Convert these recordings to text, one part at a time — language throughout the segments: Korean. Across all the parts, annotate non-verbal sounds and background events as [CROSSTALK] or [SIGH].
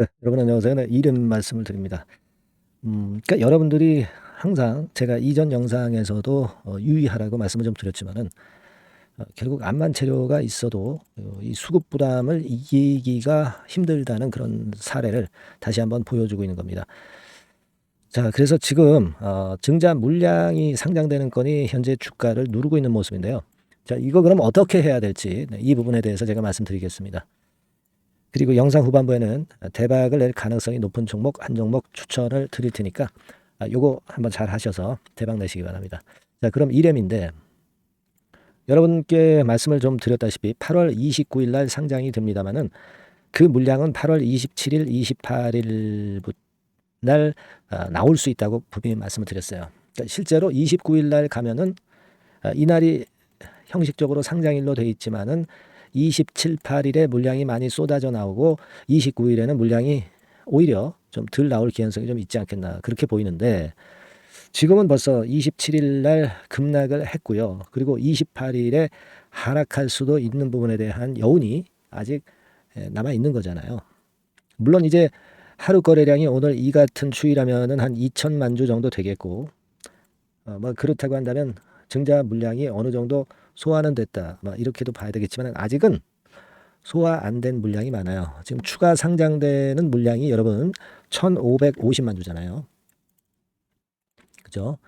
네, [LAUGHS] 여러분 안녕하세요. 네, 이름 말씀을 드립니다. 음, 그러니까 여러분들이 항상 제가 이전 영상에서도 어, 유의하라고 말씀을 좀 드렸지만은 어, 결국 암만 재료가 있어도 어, 이 수급 부담을 이기기가 힘들다는 그런 사례를 다시 한번 보여주고 있는 겁니다. 자, 그래서 지금 어, 증자 물량이 상장되는 건이 현재 주가를 누르고 있는 모습인데요. 자, 이거 그럼 어떻게 해야 될지 네, 이 부분에 대해서 제가 말씀드리겠습니다. 그리고 영상 후반부에는 대박을 낼 가능성이 높은 종목 한 종목 추천을 드릴 테니까 아, 요거 한번 잘 하셔서 대박 내시기 바랍니다. 자, 그럼 이렘인데 여러분께 말씀을 좀 드렸다시피 8월 29일 날 상장이 됩니다만은 그 물량은 8월 27일, 28일 날 아, 나올 수 있다고 분명히 말씀을 드렸어요. 그러니까 실제로 29일 날 가면은 아, 이날이 형식적으로 상장일로 돼 있지만은 27, 8일에 물량이 많이 쏟아져 나오고 29일에는 물량이 오히려 좀 덜 나올 개연성이 좀 있지 않겠나 그렇게 보이는데 지금은 벌써 27일 날 급락을 했고요. 그리고 28일에 하락할 수도 있는 부분에 대한 여운이 아직 남아 있는 거잖아요. 물론 이제 하루 거래량이 오늘 이 같은 추이라면은 한 2천만 주 정도 되겠고 어, 뭐 그렇다고 한다면 증자 물량이 어느 정도 소화는 됐다. 뭐 이렇게도 봐야 되겠지만 아직은 소화 안 된 물량이 많아요. 지금 추가 상장되는 물량이 여러분 1,550만 주잖아요. 그죠?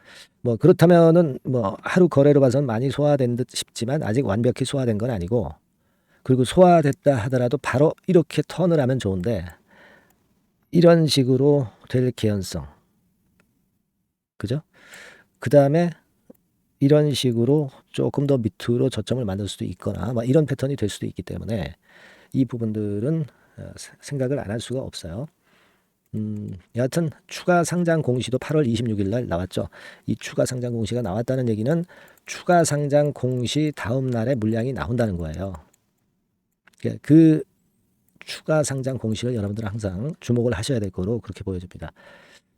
뭐 그렇다면은 뭐 하루 거래로 봐서는 많이 소화된 듯 싶지만 아직 완벽히 소화된 건 아니고 그리고 소화됐다 하더라도 바로 이렇게 턴을 하면 좋은데 이런 식으로 될 개연성. 그죠? 그 다음에 이런 식으로 조금 더 밑으로 저점을 만들 수도 있거나 뭐 이런 패턴이 될 수도 있기 때문에 이 부분들은 어, 생각을 안 할 수가 없어요. 음, 여하튼 추가 상장 공시도 8월 26일 날 나왔죠. 이 추가 상장 공시가 나왔다는 얘기는 추가 상장 공시 다음 날에 물량이 나온다는 거예요. 그, 그 추가 상장 공시를 여러분들은 항상 주목을 하셔야 될 거로 그렇게 보여집니다.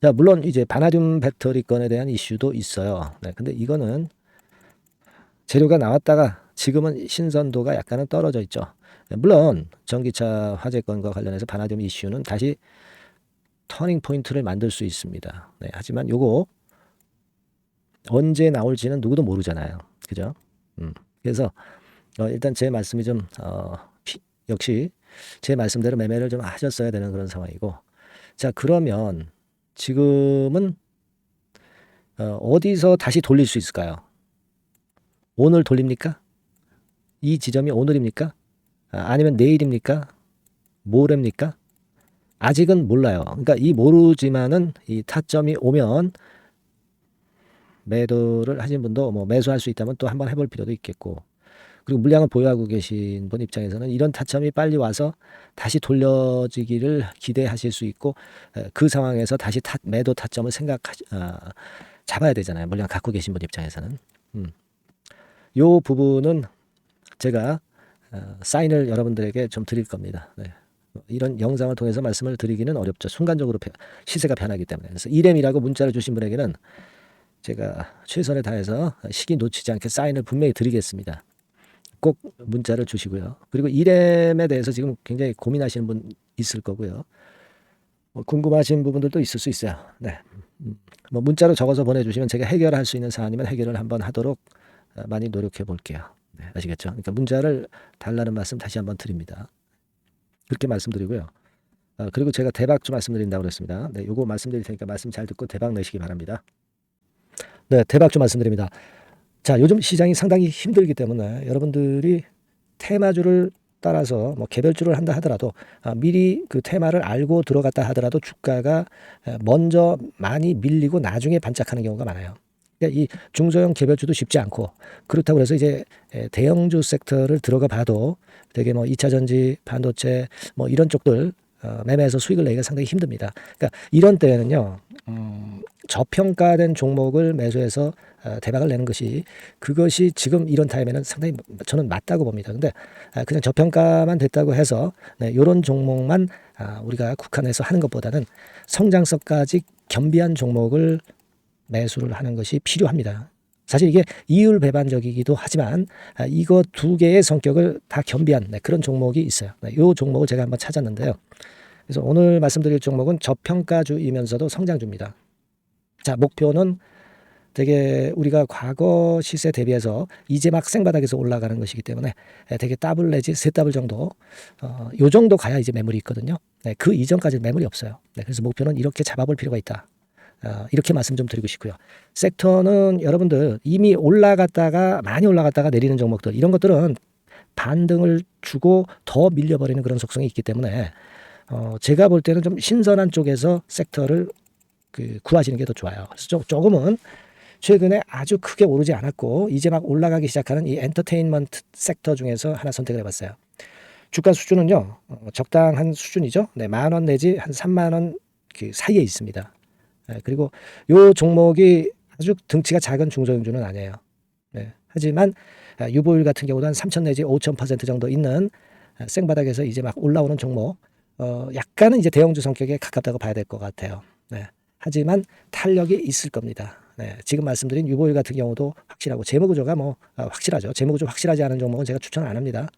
자, 물론 이제 바나듐 배터리 건에 대한 이슈도 있어요. 네, 근데 이거는 재료가 나왔다가 지금은 신선도가 약간은 떨어져 있죠. 네, 물론 전기차 화재 건과 관련해서 바나듐 이슈는 다시 터닝 포인트를 만들 수 있습니다. 네, 하지만 요거 언제 나올지는 누구도 모르잖아요. 그죠? 음, 그래서 어, 일단 제 말씀이 좀 어, 피, 역시 제 말씀대로 매매를 좀 하셨어야 되는 그런 상황이고 자 그러면 지금은 어, 어디서 다시 돌릴 수 있을까요? 오늘 돌립니까? 이 지점이 오늘입니까? 아, 아니면 내일입니까? 모레입니까? 아직은 몰라요. 그러니까 이 모르지만은 이 타점이 오면 매도를 하신 분도 뭐 매수할 수 있다면 또 한번 해볼 필요도 있겠고 그리고 물량을 보유하고 계신 분 입장에서는 이런 타점이 빨리 와서 다시 돌려지기를 기대하실 수 있고 그 상황에서 다시 타, 매도 타점을 생각 어, 잡아야 되잖아요. 물량 갖고 계신 분 입장에서는. 음. 요 부분은 제가 어, 사인을 여러분들에게 좀 드릴 겁니다. 네. 이런 영상을 통해서 말씀을 드리기는 어렵죠. 순간적으로 시세가 변하기 때문에. 그래서 이렘이라고 문자를 주신 분에게는 제가 최선을 다해서 시기 놓치지 않게 사인을 분명히 드리겠습니다. 꼭 문자를 주시고요. 그리고 이렘에 대해서 지금 굉장히 고민하시는 분 있을 거고요. 뭐 궁금하신 부분들도 있을 수 있어요. 네. 음, 뭐 문자로 적어서 보내주시면 제가 해결할 수 있는 사안이면 해결을 한번 하도록 어, 많이 노력해 볼게요. 네, 아시겠죠? 그러니까 문자를 달라는 말씀 다시 한번 드립니다. 그렇게 말씀드리고요. 아, 그리고 제가 대박 좀 말씀드린다고 그랬습니다. 네, 요거 말씀드릴 테니까 말씀 잘 듣고 대박 내시기 바랍니다. 네, 대박 좀 말씀드립니다. 자, 요즘 시장이 상당히 힘들기 때문에 여러분들이 테마주를 따라서 뭐 개별주를 한다 하더라도 아, 미리 그 테마를 알고 들어갔다 하더라도 주가가 먼저 많이 밀리고 나중에 반짝하는 경우가 많아요. 그러니까 이 중소형 개별주도 쉽지 않고 그렇다고 해서 이제 대형주 섹터를 들어가 봐도 되게 뭐 2차 전지, 반도체 뭐 이런 쪽들 어, 매매해서 수익을 내기가 상당히 힘듭니다. 그러니까 이런 때에는요, 음, 저평가된 종목을 매수해서 어, 대박을 내는 것이 그것이 지금 이런 타임에는 상당히 저는 맞다고 봅니다. 근데 아, 그냥 저평가만 됐다고 해서 네, 이런 종목만 아, 우리가 국한해서 하는 것보다는 성장성까지 겸비한 종목을 매수를 하는 것이 필요합니다. 사실 이게 이율 배반적이기도 하지만 아, 이거 두 개의 성격을 다 겸비한 네, 그런 종목이 있어요. 이 네, 종목을 제가 한번 찾았는데요. 그래서 오늘 말씀드릴 종목은 저평가주이면서도 성장주입니다. 자, 목표는 되게 우리가 과거 시세 대비해서 이제 막 생바닥에서 올라가는 것이기 때문에 예, 되게 더블 내지 세 더블 정도 어, 요 정도 가야 이제 매물이 있거든요. 네, 그 이전까지는 매물이 없어요. 네, 그래서 목표는 이렇게 잡아볼 필요가 있다. 어, 이렇게 말씀 좀 드리고 싶고요. 섹터는 여러분들 이미 올라갔다가 많이 올라갔다가 내리는 종목들 이런 것들은 반등을 주고 더 밀려버리는 그런 속성이 있기 때문에 어, 제가 볼 때는 좀 신선한 쪽에서 섹터를 그 구하시는 게 더 좋아요. 그래서 조, 조금은 최근에 아주 크게 오르지 않았고 이제 막 올라가기 시작하는 이 엔터테인먼트 sek터 중에서 하나 선택을 해봤어요. 주가 수준은요 어, 적당한 수준이죠. 네, 만 원 내지 한 3만 원 그 사이에 있습니다. 네, 그리고 요 종목이 아주 등치가 작은 중소형주는 아니에요. 네, 하지만 아, 유보율 같은 경우도 한 3천 내지 5천 퍼센트 정도 있는 아, 생바닥에서 이제 막 올라오는 종목, 어, 약간은 이제 대형주 성격에 가깝다고 봐야 될 것 같아요. 네, 하지만 탄력이 있을 겁니다. 네, 지금 말씀드린 유보율 같은 경우도 확실하고 재무구조가 뭐 아, 확실하죠. 재무구조 확실하지 않은 종목은 제가 추천 안 합니다.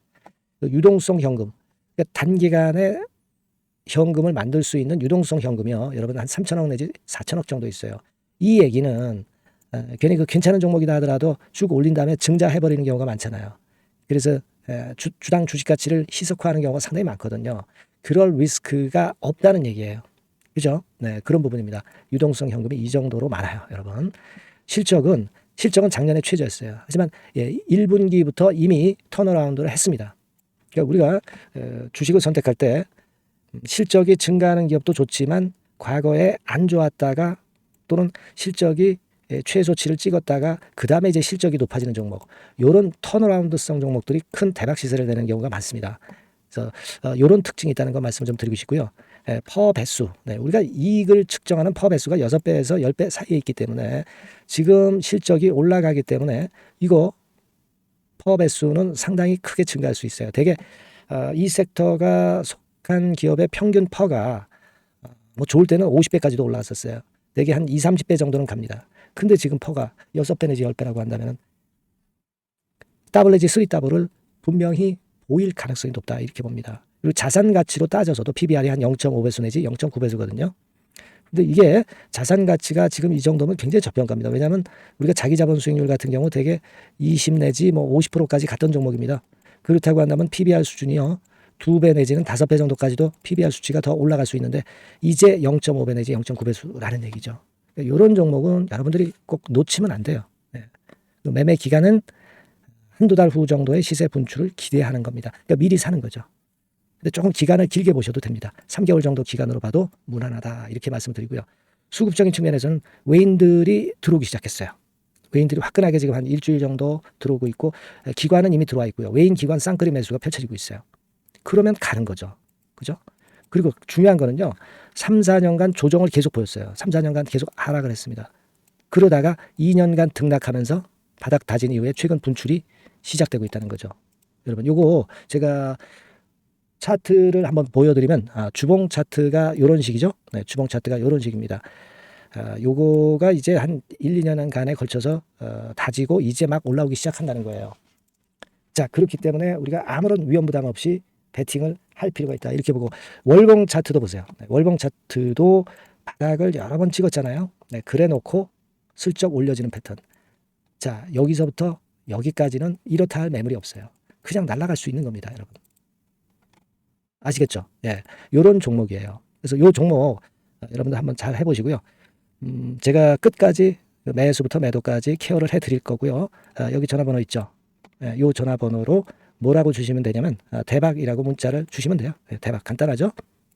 그 유동성 현금, 그러니까 단기간에 현금을 만들 수 있는 유동성 현금이요. 여러분 한 3천억 내지 4천억 정도 있어요. 이 얘기는 어, 괜히 그 괜찮은 종목이다 하더라도 쭉 올린 다음에 증자해버리는 경우가 많잖아요. 그래서 에, 주, 주당 주식 가치를 희석화하는 경우가 상당히 많거든요. 그럴 리스크가 없다는 얘기예요. 그죠? 네, 그런 부분입니다. 유동성 현금이 이 정도로 많아요, 여러분. 실적은 실적은 작년에 최저였어요. 하지만 예, 1분기부터 이미 턴어라운드를 했습니다. 그러니까 우리가 에, 주식을 선택할 때 실적이 증가하는 기업도 좋지만 과거에 안 좋았다가 또는 실적이 예, 최소치를 찍었다가 그 다음에 이제 실적이 높아지는 종목, 요런 턴어라운드성 종목들이 큰 대박 시세를 내는 경우가 많습니다. 그래서 어, 요런 특징이 있다는 거 말씀을 좀 드리고 싶고요. 예, 퍼 배수, 네, 우리가 이익을 측정하는 퍼 배수가 여섯 배에서 열 배 사이에 있기 때문에 지금 실적이 올라가기 때문에 이거 퍼 배수는 상당히 크게 증가할 수 있어요. 되게 어, 이 섹터가 속 한 기업의 평균 퍼가 어, 뭐 좋을 때는 50배까지도 올라왔었어요. 되게 한 2, 30배 정도는 갑니다. 근데 지금 퍼가 6배 내지 10배라고 한다면 더블 내지 3 더블을 분명히 보일 가능성이 높다 이렇게 봅니다. 그리고 자산 가치로 따져서도 PBR이 한 0.5배수 내지 0.9배수거든요. 근데 이게 자산 가치가 지금 이 정도면 굉장히 저평가입니다. 왜냐하면 우리가 자기 자본 수익률 같은 경우 되게 20 내지 뭐 50%까지 갔던 종목입니다. 그렇다고 한다면 PBR 수준이요. 두 배 내지는 다섯 배 정도까지도 PBR 수치가 더 올라갈 수 있는데 이제 0.5배 내지 0.9배수라는 얘기죠. 이런 종목은 여러분들이 꼭 놓치면 안 돼요. 네. 매매 기간은 한두 달 후 정도의 시세 분출을 기대하는 겁니다. 그러니까 미리 사는 거죠. 근데 조금 기간을 길게 보셔도 됩니다. 3개월 정도 기간으로 봐도 무난하다 이렇게 말씀드리고요. 수급적인 측면에서는 외인들이 들어오기 시작했어요. 외인들이 화끈하게 지금 한 일주일 정도 들어오고 있고 기관은 이미 들어와 있고요. 외인 기관 쌍끌이 매수가 펼쳐지고 있어요. 그러면 가는 거죠. 그죠? 그리고 중요한 거는요. 3, 4년간 조정을 계속 보였어요. 3, 4년간 계속 하락을 했습니다. 그러다가 2년간 등락하면서 바닥 다진 이후에 최근 분출이 시작되고 있다는 거죠. 여러분, 요거 제가 차트를 한번 보여드리면 아, 주봉 차트가 이런 식이죠. 네, 주봉 차트가 이런 식입니다. 아, 요거가 이제 한 1, 2년 간에 걸쳐서 어, 다지고 이제 막 올라오기 시작한다는 거예요. 자, 그렇기 때문에 우리가 아무런 위험 부담 없이 베팅을 할 필요가 있다. 이렇게 보고 월봉 차트도 보세요. 네, 월봉 차트도 바닥을 여러 번 찍었잖아요. 네, 그래 놓고 슬쩍 올려지는 패턴. 자, 여기서부터 여기까지는 이렇다 할 매물이 없어요. 그냥 날아갈 수 있는 겁니다, 여러분. 아시겠죠? 예. 요런 종목이에요. 그래서 요 종목 여러분들 한번 잘 해보시고요. 음, 제가 끝까지 매수부터 매도까지 케어를 해드릴 거고요. 아, 여기 전화번호 있죠? 예, 요 전화번호로 뭐라고 주시면 되냐면 아, 대박이라고 문자를 주시면 돼요. 예, 대박 간단하죠?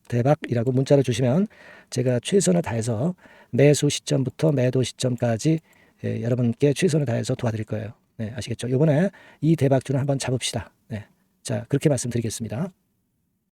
대박이라고 문자를 주시면 제가 최선을 다해서 매수 시점부터 매도 시점까지 예, 여러분께 최선을 다해서 도와드릴 거예요. 네, 아시겠죠? 이번에 이 대박주는 한번 잡읍시다. 네, 자 그렇게 말씀드리겠습니다.